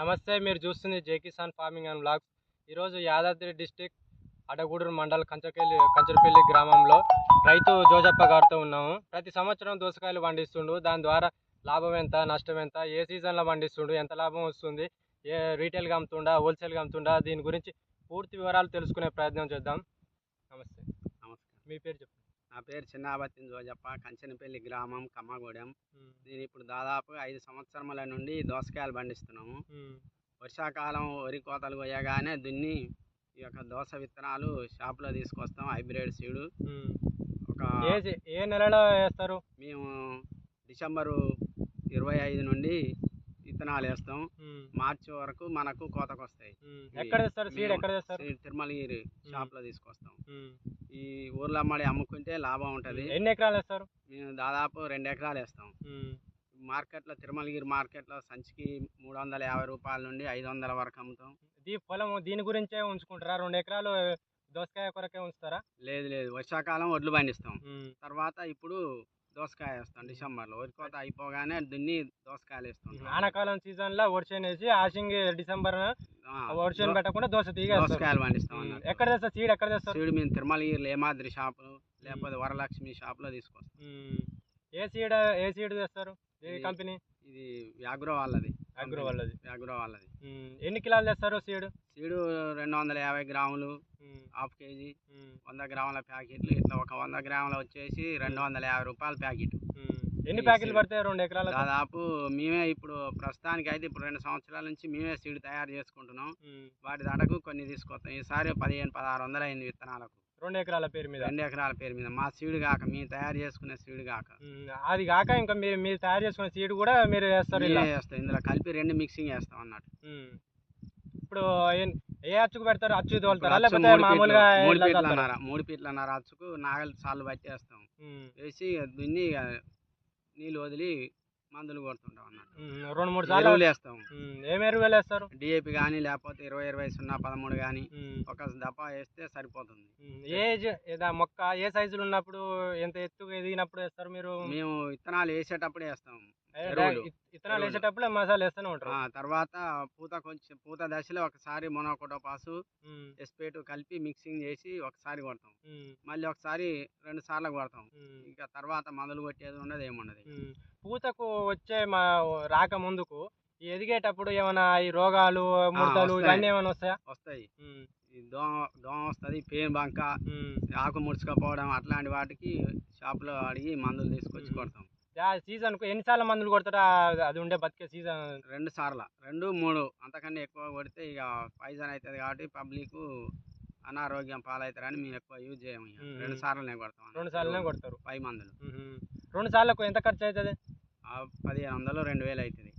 నమస్తే మీరు చూస్తుంది Jai Kisan farming and blogs. ఈరోజు యాదాద్రి డిస్టిక్ అడగూడూరు మండల్ కంచకెల్లి కంచరపల్లి గ్రామంలో రైతు జోజప్ప గారితో ఉన్నాము. ప్రతి సంవత్సరం దోసకాయలు పండిస్తుండు. దాని ద్వారా లాభం ఎంత నష్టం ఎంత ఏ సీజన్లో పండిస్తుండు ఎంత లాభం వస్తుంది ఏ రీటైల్గా అమ్ముతుండా హోల్సేల్గా అమ్ముతుండా దీని గురించి పూర్తి వివరాలు తెలుసుకునే ప్రయత్నం చేద్దాం. నమస్తే. నమస్కారం. మీ పేరు చెప్పండి. నా పేరు చిన్నాబత్తిన జోజప్ప కంచనపల్లి గ్రామం కమ్మగూడెం. నేను ఇప్పుడు దాదాపు ఐదు సంవత్సరముల నుండి దోసకాయలు పండిస్తున్నాము. వర్షాకాలం వరి కోతలు కోయగానే దున్ని ఈ యొక్క దోస విత్తనాలు షాప్లో తీసుకొస్తాం హైబ్రిడ్ సీడు. ఒక ఏ నెలలో వేస్తారు? మేము డిసెంబరు ఇరవై ఐదు నుండి విత్తనాలు వేస్తాం. మార్చి వరకు మనకు కోతకు వస్తాయి తిరుమలగిరి షాప్లో తీసుకొస్తాం. ఈ ఊర్లో అమ్మడి అమ్ముకుంటే లాభం ఉంటుంది. ఎన్ని ఎకరాలు వేస్తారు? మేము దాదాపు రెండు ఎకరాలు వేస్తాం. మార్కెట్లో తిరుమలగిరి మార్కెట్లో సంచికి మూడు వందల యాభై రూపాయల నుండి ఐదు వందల వరకు అమ్ముతాం. ఈ పొలం దీని గురించే ఉంచుకుంటారా? రెండు ఎకరాలు దోసకాయ కొరకే ఉంచుతారా? లేదు లేదు. వర్షాకాలం వడ్లు పండిస్తాం. తర్వాత ఇప్పుడు దోసకాయ వేస్తాం డిసెంబర్లో. వరి కోత అయిపోగానే దున్ని దోసకాయలు వేస్తాం ఆనకాలం సీజన్లో వర్షం వేసి ఆశింగి డిసెంబర్ వర్షం పెట్టకుండా దోశ తీగ దోసకాయలు పండిస్తాం. ఎక్కడ తెస్తారు సీడ్ ఎక్కడ తెస్తారు సీడ్ మేము తిరుమలగిరి ఏమాద్రి షాపు లేకపోతే వరలక్ష్మి షాప్లో తీసుకొస్తాం. ఏ సీడ్ ఏ సీడ్ తెస్తారు? ఏ కంపెనీ? ఇది వ్యాగ్రో వాళ్ళది. అగ్రో వాళ్ళది. వ్యాగ్రో వాళ్ళది. ఎన్ని కిలోలు తెస్తారు సీడ్? సీడు రెండు వందల యాభై గ్రాములు హాఫ్ కేజీ వంద గ్రాముల ప్యాకెట్లు ఇట్లా ఒక వంద గ్రాములు వచ్చేసి రెండు వందల యాభై రూపాయల ప్యాకెట్. ఎన్ని ప్యాకెట్లు. పడతాయి రెండు ఎకరాల దాదాపు మేమే ఇప్పుడు ప్రస్తుతానికి అయితే ఇప్పుడు రెండు సంవత్సరాల నుంచి మేమే సీడ్ తయారు చేసుకుంటున్నాం. వాటి ధరకు కొన్ని తీసుకొస్తాం. ఈసారి పదిహేను పదహారు వందలు అయింది విత్తనాలకు. రెండు ఎకరాల పేరు మీద. రెండు ఎకరాల పేరు మీద. మా సీడ్ కాక మేము తయారు చేసుకునే సీడ్ కాక. అది కాక ఇంకా మీరు మీరు తయారు చేసుకున్న సీడ్ కూడా మీరు వేస్తారు వేస్తాం ఇందులో కలిపి రెండు మిక్సింగ్ వేస్తాం అన్నట్టు. ఇప్పుడు ఏ- అచ్చుకు పెడతారు? అచ్చు తోలుతారా? లేకపోతే మామూలుగా మూడు ఇట్లా ఫీట్ల చల్లుతారా? నర మూడు ఫీట్ల నర అచ్చుకు నాగలి సార్లు పట్టేస్తాం. వేసి దున్ని నీళ్ళు వదిలి మందులు కొడుతుంటాం అన్నట్టు. రెండు మూడు సార్లు వేస్తాం. ఏం ఎరువులు వేస్తారు డిఏపి కానీ లేకపోతే ఇరవై ఇరవై సున్నా పదమూడు కానీ. ఒక దపా వేస్తే సరిపోతుంది. ఏజ్ ఏదా మొక్క ఏ సైజులో ఉన్నప్పుడు ఎంత ఎత్తుగా ఎదిగినప్పుడు వేస్తారు మీరు మేము విత్తనాలు వేసేటప్పుడే వేస్తాం ఇత్తనాలు. వేసేటప్పుడు మసాలా వేస్తూనే ఉంటారు తర్వాత పూత కొంచెం పూత దశలో ఒకసారి మొనోకోటోపాసు. ఎస్పేటు కలిపి మిక్సింగ్ చేసి ఒకసారి కొడతాం. మళ్ళీ ఒకసారి రెండు సార్లు కొడతాం. ఇంకా తర్వాత మందులు కొట్టేది ఉండదు ఏముండదు. పూతకు వచ్చే మా రాక ముందుకు ఎదిగేటప్పుడు ఏమైనా ఈ రోగాలు ముడతలు. ఇవన్నీ ఏమైనా వస్తాయా వస్తాయి దోమ దోమ వస్తుంది పేను బంక. ఆకు ముడుచుకపోవడం అట్లాంటి వాటికి షాప్లో అడిగి మందులు తీసుకొచ్చి. కొడతాం సీజన్ ఎన్నిసార్లు మందులు కొడతారా అది ఉండే బతికే సీజన్ రెండు సార్లు. రెండు మూడు. అంతకన్నా ఎక్కువ కొడితే ఇక పాయిజన్ అవుతుంది కాబట్టి పబ్లిక్ అనారోగ్యం పాలవుతారని మేము ఎక్కువ యూజ్ చేయము. రెండు సార్లునే కొడతాం. రెండు సార్లునే కొడతారు. పై మందులు. రెండు సార్లకు ఎంత ఖర్చు అవుతుంది పదిహేను వందలు రెండు వేలు అవుతుంది.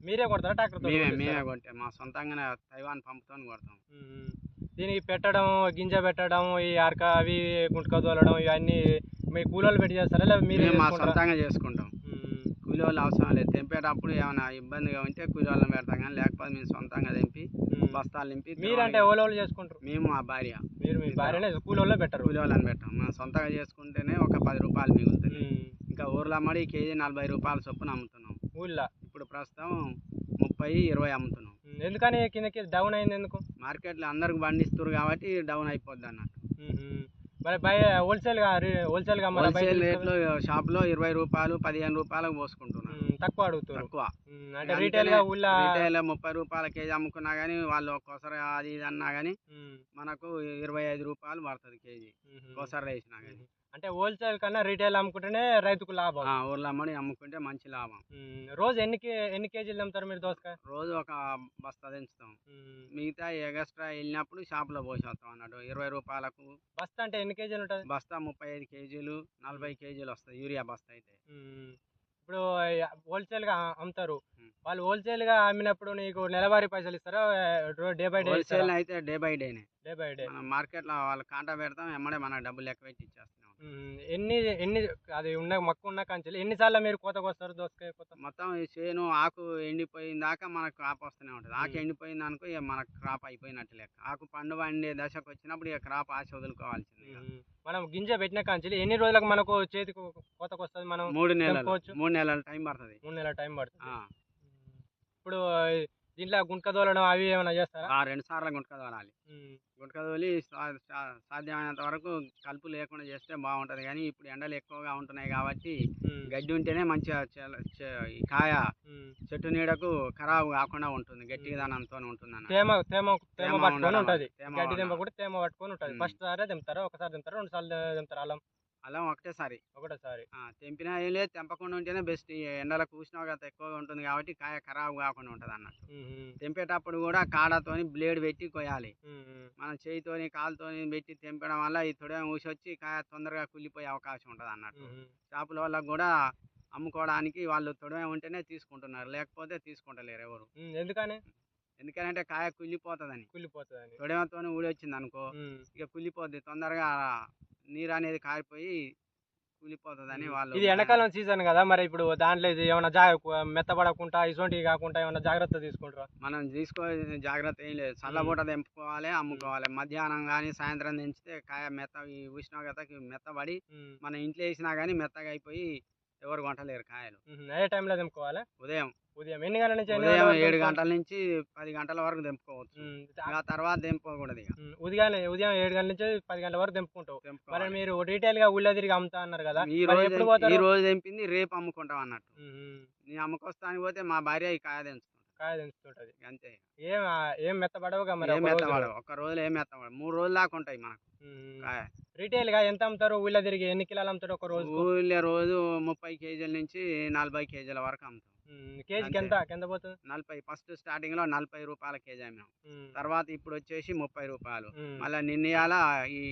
మీరే కొడతారా ట్రాక్టర్ మేమే మేమే కొట్టే. మా సొంతంగానే తైవాన్ పంపుతో కొడతాం. దీనికి పెట్టడం గింజ పెట్టడం ఈ అరక అవి గుంటక తోలడం ఇవన్నీ మీ కూలోళ్ళు పెట్టి చేస్తారా లేదా మీరే మేము మా చేసుకుంటారా? సొంతంగా చేసుకుంటాం. కూలి వాళ్ళు అవసరం లేదు తెంపేటప్పుడు ఏమైనా ఇబ్బందిగా ఉంటే కూలి వాళ్ళని పెడతాం కానీ లేకపోతే మేము సొంతంగా తెంపి. బస్తాలు నింపి మీరంటే తిరుమలగిరి- ఓలోళ్ళు చేసుకుంటారు మేము మా భార్య మీరు మీ. భార్యనే కూలోళ్ళే పెట్టరు కూలి వాళ్ళని పెట్టాం మనం సొంతంగా చేసుకుంటేనే ఒక పది రూపాయలు మిగులుతుంది ఉమ్. ఇంకా ఊర్లో అమ్మడి కేజీ నలభై రూపాయల చొప్పున అమ్ముతున్నాం ఊళ్ళో ఇప్పుడు ప్రస్తుతం ముప్పై ఇరవై అమ్ముతున్నాం ఉమ్. ఎందుకని కిందకి డౌన్ అయింది ఎందుకు మార్కెట్లో అందరికి పండిస్తారు కాబట్టి డౌన్ అయిపోద్ది అన్నట్టు ఉహుం. మరి బయ హోల్సేల్గా హోల్సేల్ హోల్సేల్ రేట్లు షాప్లో ఇరవై రూపాయలు పదిహేను రూపాయలకు పోసుకుంటున్నాం. ఉమ్, తక్కువ అడుగుతారు. తక్కువ. అంటే రీటైల్గా ఊళ్ళో రీటైల్ ముప్పై రూపాయల కేజీ అమ్ముకున్నా కానీ వాళ్ళు ఒక్కోసారి అది ఇది అన్నా ఉమ్, మనకు ఇరవై ఐదు రూపాయలు పడుతుంది కేజీ. ఒక్కోసారి వేసినా కానీ అంటే హోల్సేల్ కన్నా రీటైల్ అమ్ముకుంటేనే రైతుకు లాభం. ఊర్లో అమ్మడి అమ్ముకుంటే మంచి లాభం. రోజు ఎన్ని కే- ఎన్ని కేజీలు అమ్ముతారు మీరు దోసకాయ? రోజు ఒక బస్తా తెంచుతాం. ఉమ్, మిగతా ఎగస్ట్రా వెళ్ళినప్పుడు షాప్లో పోసేస్తాం అన్నట్టు. ఇరవై రూపాయలకు బస్తా అంటే ఎన్ని కేజీలు ఉంటుంది? బస్తా ముప్పై ఐదు కేజీలు నలభై కేజీలు వస్తాయి. యూరియా బస్తా అయితే. ఇప్పుడు హోల్సేల్గా అమ్ముతారు. వాళ్ళు హోల్సేల్గా అమ్మినప్పుడు నీకు నెలవారీ పైసలు ఇస్తారా? డే బై డే హోల్సేల్ అయితే డే బై డేనే. Day by day. మార్కెట్లో వాళ్ళు కాంటా పెడతాం ఎమ్మడే మన డబ్బులు లెక్క పెట్టి ఇచ్చేస్తున్నాం ఉమ్, ఎన్ని ఎన్ని అది ఉన్న మొక్క ఉన్న కంచెలు ఎన్నిసార్లు మీరు కోతకు వస్తారు దోసకాయ కోత? మొత్తం ఈ చేను ఆకు ఎండిపోయిన దాకా మనకు క్రాప్ వస్తూనే ఉంటుంది. ఆకు. ఎండిపోయింది అనుకో ఇక మనకు క్రాప్ అయిపోయినట్టు లెక్క. ఆకు పండు పండే దశకు వచ్చినప్పుడు ఇక క్రాప్ ఆశ వదులుకోవాల్సింది మనం గింజ పెట్టిన కంచెలు ఎన్ని రోజులకు మనకు చేతికి కోతకు వస్తుంది? మనం మూడు నెలలు. మూడు నెలలు టైం పడుతుంది. మూడు నెలల టైం పడుతుంది. ఇప్పుడు దీంట్లో గుంటక దోలడం అవి ఏమైనా చేస్తారా? ఆ రెండు సార్లు గుంటక తోలాలి. ఉమ్, గుంటక తోలి సాధ్యమైనంత వరకు కలుపు లేకుండా చేస్తే బాగుంటుంది. కానీ ఇప్పుడు ఎండలు ఎక్కువగా ఉంటున్నాయి కాబట్టి గడ్డి ఉంటేనే మంచిగా కాయ. చెట్టు నీడకు ఖరాబు కాకుండా ఉంటుంది. గట్టిదనంతో ఉంటుంది అన్న తేమ తేమ తేమ తేమ పట్టుకొని. ఉంటది. తేమ గడ్డి ఉండాలి. కూడా తేమ పట్టుకొని ఉంటది. ఫస్ట్ సారే దింపుతారు ఒకసారి దింపుతారు రెండు సార్లు దింపుతారు అల్లం అల్లం ఒకటేసారి. ఒకటేసారి. ఆ, తెంపినా ఏం లేదు తెంపకుండా ఉంటేనే బెస్ట్. ఈ ఎండలకు ఉష్ణోగ్రత ఎక్కువగా ఉంటుంది కాబట్టి కాయ ఖరాబు కాకుండా ఉంటుంది అన్నట్టు. తెంపేటప్పుడు కూడా కాడతోని బ్లేడ్ పెట్టి కొయ్యాలి. మనం చేయితోని కాలుతోని పెట్టి తెంపడం వల్ల ఈ తొడ ఊసొచ్చి కాయ తొందరగా కుళ్ళిపోయే అవకాశం ఉంటుంది అన్నట్టు. షాపుల వాళ్ళకు కూడా అమ్ముకోవడానికి వాళ్ళు తొడమే ఉంటేనే తీసుకుంటున్నారు. లేకపోతే తీసుకుంటలేరు ఎవరు. ఎందుకని? ఎందుకంటే కాయ కుళ్ళిపోతుందని. కుళ్ళిపోతుందని. తొడమతో ఊడొచ్చింది అనుకో ఉమ్. ఇక కుళ్ళిపోద్ది తొందరగా నీరు అనేది కారిపోయి కుళ్ళిపోతుందని వాళ్ళు ఇది ఎండాకాలం సీజన్ కదా మరి ఇప్పుడు దాంట్లో ఇది ఏమైనా జా మెత్తబడకుండా ఇటువంటివి కాకుండా ఏమైనా జాగ్రత్త తీసుకుంటారా? మనం తీసుకో జాగ్రత్త ఏం లేదు. చల్లబూట తెంపుకోవాలి అమ్ముకోవాలి. మధ్యాహ్నం కానీ సాయంత్రం తెంచితే కాయ మెత్త ఈ ఉష్ణోగ్రతకి మెత్తబడి మన ఇంట్లో వేసినా కానీ మెత్తగా అయిపోయి ఎవరు కొంటలేరు కాయలు. ఏ టైంలో దింపుకోవాలి ఉదయం. ఉదయం ఎన్ని గంటల నుంచి ఉదయం ఏడు? గంటల నుంచి పది గంటల వరకు తెంపుకోవచ్చు. ఆ తర్వాత తెంపుకోకూడదు ఇక. ఉదయం ఉదయం ఏడు గంటల నుంచి పది గంటల వరకు దింపుకుంటావు మరి తెంపుకోవాలి. మీరు డీటెయిల్గా ఊళ్ళో తిరిగి అమ్ముతా అన్నారు కదా ఈ రోజు ఈ రోజు తెంపింది రేపు అమ్ముకుంటాం అన్నట్టు. నీ అమ్ముకొస్తానికి పోతే మా భార్య ఈ కాయ తెంచుకుంటుంది కాయ దించుతుంటది అంతే ఏం ఏం మెత్తబడవుగా మరి ఏం ఒక రోజులో. ఏం మెత్తవాడు మూడు రోజులు దాకా ఉంటాయి మనకు. కాయ. రీటైల్గా ఎంత అమ్ముతారు? ఊళ్ళో తిరిగి ఎన్ని కిలోలు అమ్ముతారు ఒక రోజు ఊళ్ళో రోజు ముప్పై కేజీల నుంచి నలభై కేజీల వరకు అమ్ముతాం. కేజీకి ఎంత? పోతుంది? నలభై. ఫస్ట్ స్టార్టింగ్లో నలభై రూపాయల కేజీ అమ్మాం తర్వాత ఇప్పుడు వచ్చేసి ముప్పై రూపాయలు. మళ్ళీ నిన్నయాల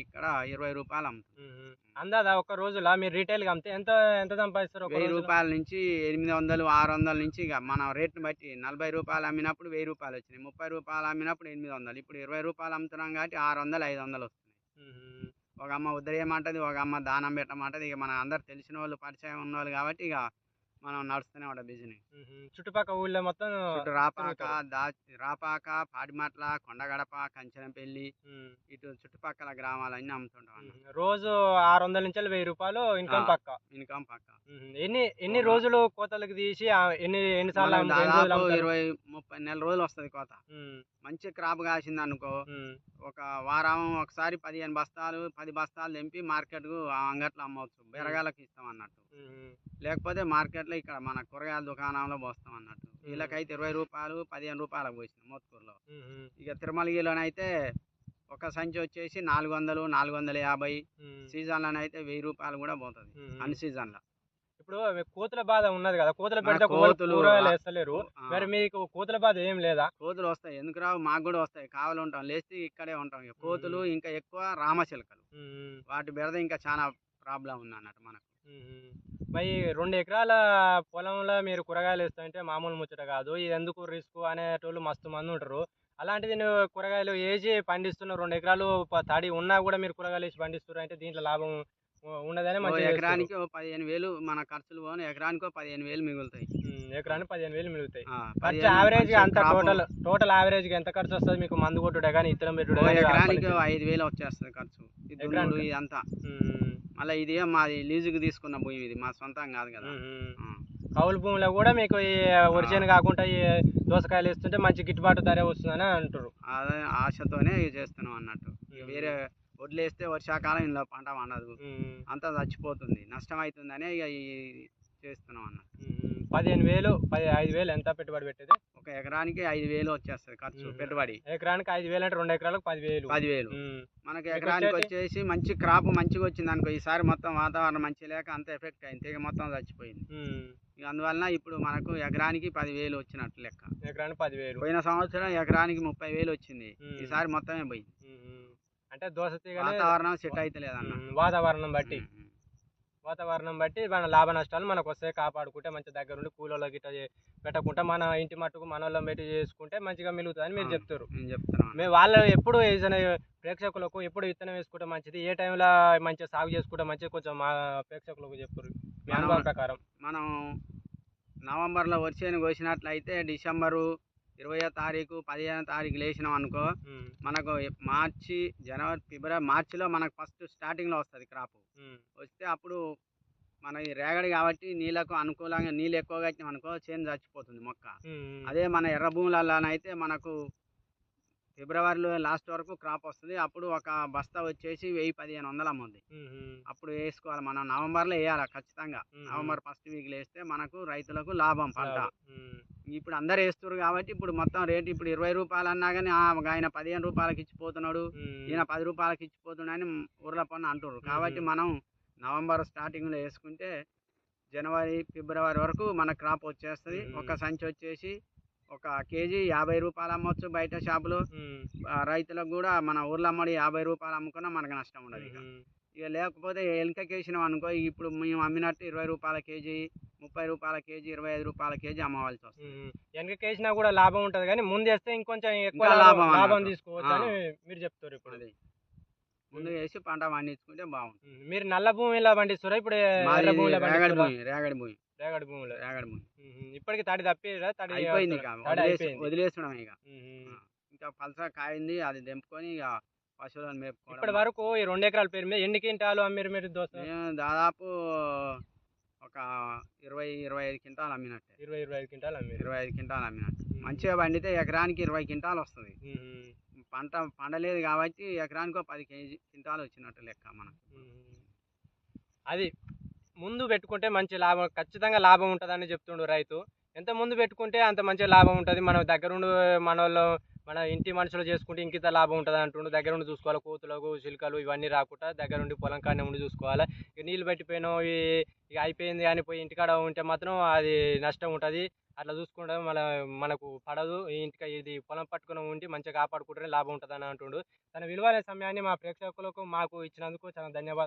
ఇక్కడ ఇరవై రూపాయలు అమ్ముతాం. అందాదా ఒక రోజులా? మీరు రీటైల్గా అమ్మితే ఎంత ఎంత సంపాదిస్తారు వెయ్యి? రూపాయల నుంచి ఎనిమిది వందలు ఆరు వందల నుంచి ఇక మన రేట్ని బట్టి నలభై రూపాయలు అమ్మినప్పుడు వెయ్యి రూపాయలు వచ్చినాయి. ముప్పై రూపాయలు అమ్మినప్పుడు ఎనిమిది వందలు. ఇప్పుడు ఇరవై రూపాయలు అమ్ముతున్నాం కాబట్టి ఆరు వందలు ఐదు వందలు వస్తున్నాయి. ఒక అమ్మ ఉద్దరేయమంటది ఒక అమ్మ దానం పెట్టమంటది. ఇక మన అందరు తెలిసిన వాళ్ళు పరిచయం ఉన్న వాళ్ళు కాబట్టి ఇక మనం నడుస్తూనే ఉంటాం బిజినెస్. చుట్టుపక్కల ఊళ్ళో మొత్తం చుట్టూ రాపాక. దా రాపాక పాడిమట్ల కొండగడప కంచనంపల్లి ఉమ్, ఇటు చుట్టుపక్కల గ్రామాలన్నీ అమ్ముతుంటాం. రోజు ఆరు వందల నుంచి వెయ్యి రూపాయలు ఇన్కమ్. పక్క ఇన్కమ్ పక్క. ఎన్ని ఎన్ని రోజులు కోతలకు తీసి ఎన్ని ఎన్ని సార్లు దాదాపు? ఇరవై ముప్పై నెల రోజులు వస్తుంది కోత మంచి క్రాప్ కాసింది అనుకో ఒక వారం ఒకసారి పదిహేను బస్తాలు పది బస్తాలు తెంపి మార్కెట్కు అంగట్లో అమ్మవచ్చు బెరగాలకు ఇస్తాం అన్నట్టు లేకపోతే మార్కెట్లో ఇక్కడ మన కూరగాయల దుకాణంలో పోస్తాం అన్నట్టు. వీళ్ళకైతే ఇరవై రూపాయలు పదిహేను రూపాయలకు పోసింది మోత్కూరులో. ఇక తిరుమలగిలోనైతే ఒక సంచి వచ్చేసి నాలుగు వందలు నాలుగు వందల యాభై. ఉమ్, సీజన్లోనైతే అయితే వెయ్యి రూపాయలు కూడా పోతుంది. అన్ని సీజన్లో. ఇప్పుడు కోతుల బాధ ఉన్నది కదా. కోతుల పెడితే కోతులు వేస్తలేరు. మరి మీకు కోతుల బాధ ఏం లేదా? కోతులు వస్తాయి. ఎందుకు రావు? మాకు కూడా వస్తాయి. కావాలి ఉంటాం. లేస్తే ఇక్కడే ఉంటాం. కోతులు ఇంకా ఎక్కువ రామచిలకలు. వాటి బెడద ఇంకా చాలా ప్రాబ్లం ఉంది అన్నట్టు మనకు. మరి రెండు ఎకరాల పొలంలో మీరు కూరగాయలు వేస్తుంటే మామూలు ముచ్చట కాదు. ఇది ఎందుకు రిస్క్ అనేటోళ్ళు మస్తు మంది ఉంటారు. అలాంటిది నువ్వు కూరగాయలు వేసి పండిస్తున్న రెండు ఎకరాలు తడి ఉన్నా కూడా మీరు కూరగాయలు వేసి పండిస్తున్నారు అంటే దీంట్లో లాభం ఉండదని మంచిగా ఎకరానికి పదిహేను వేలు మన ఖర్చులు పోను. ఎకరానికి పదిహేను వేలు మిగులుతాయి. ఎకరానికి పదిహేను వేలు మిగులుతాయి. ఖర్చు యావరేజ్ అంత టోటల్ టోటల్ యావరేజ్ ఎంత ఖర్చు వస్తుంది? మీకు మందు కొట్టుడే కానీ ఇత్తనం పెట్టుడే ఎకరానికి? ఐదు వేలు వచ్చేస్తుంది ఖర్చు. ఇదంతా. మళ్ళీ ఇది మాది లీజుకి తీసుకున్న భూమి ఇది మా సొంతం కాదు కదా. కౌలు భూమిలో కూడా మీకు ఈ వరిచేను కాకుండా ఈ దోసకాయలు వేస్తుంటే మంచి గిట్టుబాటు ధర వస్తుందని అంటారు అదే ఆశతోనే ఇది చేస్తున్నాం అన్నట్టు. వేరే వడ్లేస్తే వర్షాకాలం ఇందులో పంట పండదు. అంతా చచ్చిపోతుంది నష్టం అవుతుందనే ఇక చేస్తున్నాం అన్నట్టు. పదిహేను వేలు పది ఐదు వేలు ఎంత పెట్టుబడి పెట్టేది? ఒక ఎకరానికి ఐదు వేలు వచ్చేస్తుంది ఖర్చు. పెట్టుబడి. ఎకరానికి ఐదు వేలు అంటే రెండు ఎకరాలకు పదివేలు. పదివేలు. మనకి ఎకరానికి? వచ్చేసి మంచి క్రాప్ మంచిగా వచ్చింది అనుకో ఈసారి మొత్తం వాతావరణం మంచి లేక అంత ఎఫెక్ట్ అయింది తీగ మొత్తం చచ్చిపోయింది. అందువలన ఇప్పుడు మనకు ఎకరానికి పదివేలు వచ్చినట్టు లెక్క. ఎకరానికి పదివేలు. పోయిన సంవత్సరం ఎకరానికి ముప్పై వేలు వచ్చింది. ఈసారి మొత్తమే పోయింది. అంటే దోస తీగనే వాతావరణం సెట్ అయితే లేదన్న వాతావరణం బట్టి. వాతావరణం బట్టి మన లాభ నష్టాలు మనకు వస్తాయి. కాపాడుకుంటే మంచి దగ్గర ఉండి కూలలో గిట్ట పెట్టకుండా మన ఇంటి మట్టుకు మన వాళ్ళం పెట్టి చేసుకుంటే మంచిగా మిలుగుతుందని మీరు. చెప్తారు మేము వాళ్ళు ఎప్పుడు ఏదైనా ప్రేక్షకులకు ఎప్పుడు విత్తనం వేసుకుంటే మంచిది ఏ టైంలో మంచిగా సాగు చేసుకుంటే మంచిది కొంచెం మా ప్రేక్షకులకు చెప్తారు మీ అనుభవం ప్రకారం. మనం నవంబర్లో వచ్చేని కోసినట్లయితే డిసెంబరు ఇరవయో తారీఖు పదిహేనో తారీఖు లేచినాం అనుకో మనకు మార్చి జనవరి ఫిబ్రవరి మార్చిలో మనకు ఫస్ట్ స్టార్టింగ్లో వస్తుంది క్రాప్. వస్తే అప్పుడు మన ఈ రేగడి కాబట్టి నీళ్ళకు అనుకూలంగా నీళ్ళు ఎక్కువగా వచ్చినాం అనుకో చేను చచ్చిపోతుంది మొక్క. అదే మన ఎర్ర భూములలోనైతే మనకు ఫిబ్రవరిలో లాస్ట్ వరకు క్రాప్ వస్తుంది. అప్పుడు ఒక బస్తా వచ్చేసి వెయ్యి పదిహేను వందలు అమ్ముంది అప్పుడు వేసుకోవాలి. మనం నవంబర్లో వేయాలి ఖచ్చితంగా. నవంబర్ ఫస్ట్ వీక్లో వేస్తే మనకు రైతులకు లాభం పంట. ఇప్పుడు అందరు వేస్తున్నారు కాబట్టి ఇప్పుడు మొత్తం రేటు ఇప్పుడు ఇరవై రూపాయలు అన్నా కానీ ఆయన పదిహేను రూపాయలకి ఇచ్చిపోతున్నాడు. ఈయన పది రూపాయలకి ఇచ్చిపోతున్నాడని ఊర్ల పన్ను అంటున్నారు కాబట్టి మనం నవంబర్ స్టార్టింగ్లో వేసుకుంటే జనవరి ఫిబ్రవరి వరకు మన క్రాప్ వచ్చేస్తుంది. ఒక సంచి వచ్చేసి ఒక కేజీ యాభై రూపాయలు అమ్మొచ్చు బయట షాపులో. రైతులకు కూడా మన ఊర్లో అమ్మడి యాభై రూపాయలు అమ్ముకున్నా మనకు నష్టం ఉండదు ఇక. లేకపోతే ఎలకకేసినాం అనుకో ఇప్పుడు మేము అమ్మినట్టు ఇరవై రూపాయల కేజీ ముప్పై రూపాయల కేజీ ఇరవై ఐదు రూపాయల కేజీ అమ్మవలసి వస్తుంది. వెనకకేసినా కూడా లాభం ఉంటది కానీ ముందు వేస్తే ఇంకొంచెం ఎక్కువ లాభం లాభం. తీసుకోవచ్చు. అని మీరు చెప్తారు ఇప్పుడు. ముందు వేసి పంట పండించుకుంటే బాగుంటుంది. మీరు నల్ల భూమిలో పండిస్తారా ఇప్పుడు రేగడి భూమి రేగడి భూమి. రేగడి భూమిలో. రేగడి భూమి. ఇప్పటికి తడి తప్పిరా తడి అయిపోయింది ఇక. వదిలేస్తున్నాం ఇక. ఇంకా పలస కాయింది అది తెంపుకొని ఇక పశువులను మేపుకోవడం ఇప్పటి వరకు ఈ రెండు ఎకరాల పేరు మీద ఎన్ని క్వింటాలు అమ్మిరు మీరు దోశ దాదాపు ఒక ఇరవై ఇరవై ఐదు క్వింటాలు అమ్మినట్టే. ఇరవై ఇరవై ఐదు క్వింటాలు అమ్మిరు ఇరవై ఐదు క్వింటాలు అమ్మినట్టు. మంచిగా పండితే ఎకరానికి ఇరవై క్వింటాలు వస్తుంది. పంట పండలేదు కాబట్టి ఎకరానికి పది కేజీ క్వింటాలు వచ్చినట్టు లెక్క మనకు. అది ముందు పెట్టుకుంటే మంచి లాభం ఖచ్చితంగా లాభం ఉంటుందని చెప్తుండు రైతు. ఎంత ముందు పెట్టుకుంటే అంత మంచి లాభం ఉంటుంది. మనం దగ్గరుండి మన వాళ్ళు మన ఇంటి మనుషులు చేసుకుంటే ఇంకింత లాభం ఉంటుంది అంటుండు. దగ్గరుండి చూసుకోవాలి కోతులకు చిలుకలు ఇవన్నీ రాకుండా దగ్గరుండి పొలం కాడనే ఉండి చూసుకోవాలి. ఇక నీళ్ళు పెట్టిపోయినావు ఇక అయిపోయింది అని పోయి ఇంటికాడ ఉంటే మాత్రం అది నష్టం ఉంటుంది. అట్లా చూసుకుంటే మన మనకు పడదు. ఇంటికి ఇది పొలం పట్టుకుని ఉండి మంచిగా కాపాడుకుంటేనే లాభం ఉంటుంది అని అంటుండు. తన విలువైన సమయాన్ని మా ప్రేక్షకులకు మాకు ఇచ్చినందుకు చాలా ధన్యవాదాలు.